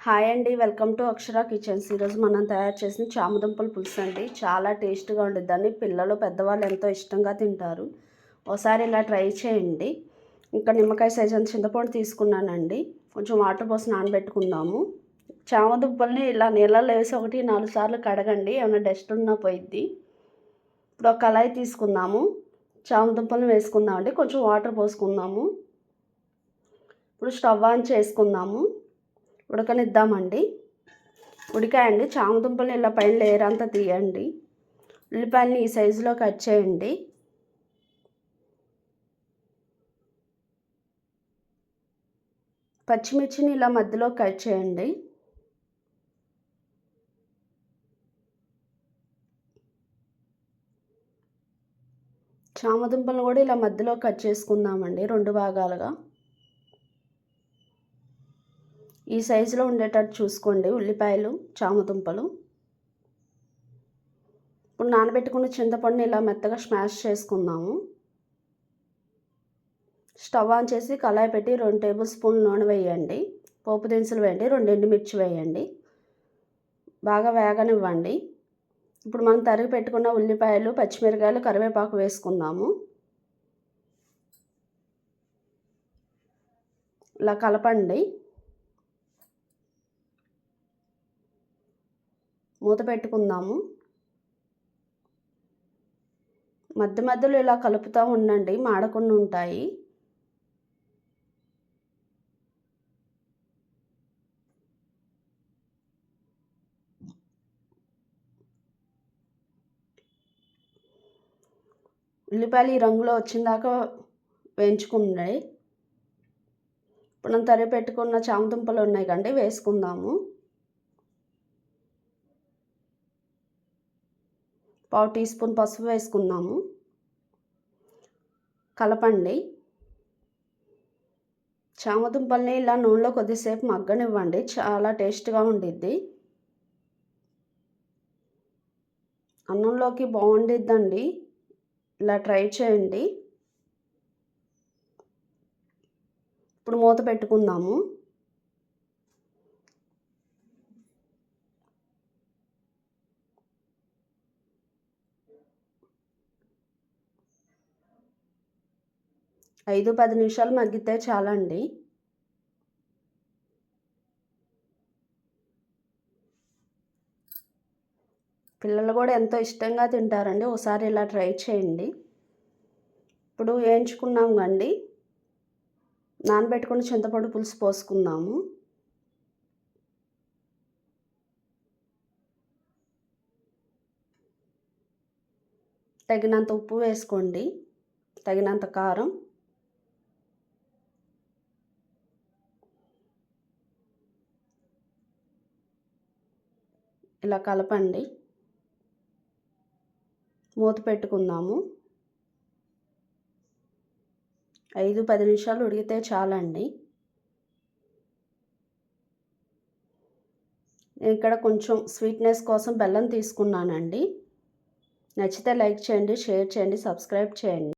Hi అండి. Welcome to Akshara kitchens. ఈరోజు మనం తయారు చేసిన చామదుంపల పులుసు అండి. చాలా టేస్ట్గా ఉండిద్దని పిల్లలు పెద్దవాళ్ళు ఎంతో ఇష్టంగా తింటారు. ఒకసారి ఇలా ట్రై చేయండి. ఇంకా నిమ్మకాయ సైజ్ అంత చింతపండు తీసుకున్నానండి. కొంచెం వాటర్ పోసి నానబెట్టుకుందాము. చామదుంపల్ని ఇలా నీళ్ళలో వేసి ఒకటి నాలుగు సార్లు కడగండి. ఏమైనా డస్ట్ ఉన్నా పోయిద్ది. ఇప్పుడు ఒక కళాయి తీసుకుందాము. చామదుంపలను వేసుకుందామండి. కొంచెం వాటర్ పోసుకుందాము. ఇప్పుడు స్టవ్ ఆన్ చేసుకుందాము. ఉడకనిద్దామండి. ఉడికాయండి. చామదుంపలు ఇలా పైన లేయర్ అంతా తీయండి. ఉల్లిపాయలని ఈ సైజులో కట్ చేయండి. పచ్చిమిర్చిని ఇలా మధ్యలో కట్ చేయండి. చామదుంపలను కూడా ఇలా మధ్యలో కట్ చేసుకుందామండి. రెండు భాగాలుగా. ఈ సైజులో ఉండేటట్టు చూసుకోండి. ఉల్లిపాయలు చామదుంపలు. ఇప్పుడు నానబెట్టుకున్న చింతపండుని ఇలా మెత్తగా స్మాష్ చేసుకుందాము. స్టవ్ ఆన్ చేసి కళాయి పెట్టి రెండు టేబుల్ స్పూన్ నూనె వేయండి. పోపు దినుసులు వేయండి. రెండు ఎండుమిర్చి వేయండి. బాగా వేగనివ్వండి. ఇప్పుడు మనం తరిగి పెట్టుకున్న ఉల్లిపాయలు పచ్చిమిరకాయలు కరివేపాకు వేసుకుందాము. ఇలా కలపండి. మూత పెట్టుకుందాము. మధ్య మధ్యలో ఇలా కలుపుతూ ఉండండి మాడకుండా ఉంటాయి. ఉల్లిపాయలు ఈ రంగులో వచ్చిందాకా వేయించుకున్నాయి ఇప్పుడు మనం తరి పెట్టుకున్న చామదుంపలు ఉన్నాయి కండి వేసుకుందాము. పావు టీ స్పూన్ పసుపు వేసుకుందాము. కలపండి. చామదుంపల్ని ఇలా నూనెలో కొద్దిసేపు మగ్గనివ్వండి. చాలా టేస్ట్గా ఉండిద్ది. అన్నంలోకి బాగుండిద్దండి. ఇలా ట్రై చేయండి. ఇప్పుడు మూత పెట్టుకుందాము. ఐదు పది నిమిషాలు మగ్గితే చాలండి. పిల్లలు కూడా ఎంతో ఇష్టంగా తింటారండి. ఒకసారి ఇలా ట్రై చేయండి. ఇప్పుడు వేయించుకున్నాం కండి. నానబెట్టుకుని చింతపండు పులుసు పోసుకుందాము. తగినంత ఉప్పు వేసుకోండి. తగినంత కారం. ఇలా కలపండి. మూత పెట్టుకుందాము. ఐదు పది నిమిషాలు ఉడికితే చాలండి. ఇక్కడ కొంచెం స్వీట్నెస్ కోసం బెల్లం తీసుకున్నానండి. నచ్చితే లైక్ చేయండి షేర్ చేయండి సబ్స్క్రైబ్ చేయండి.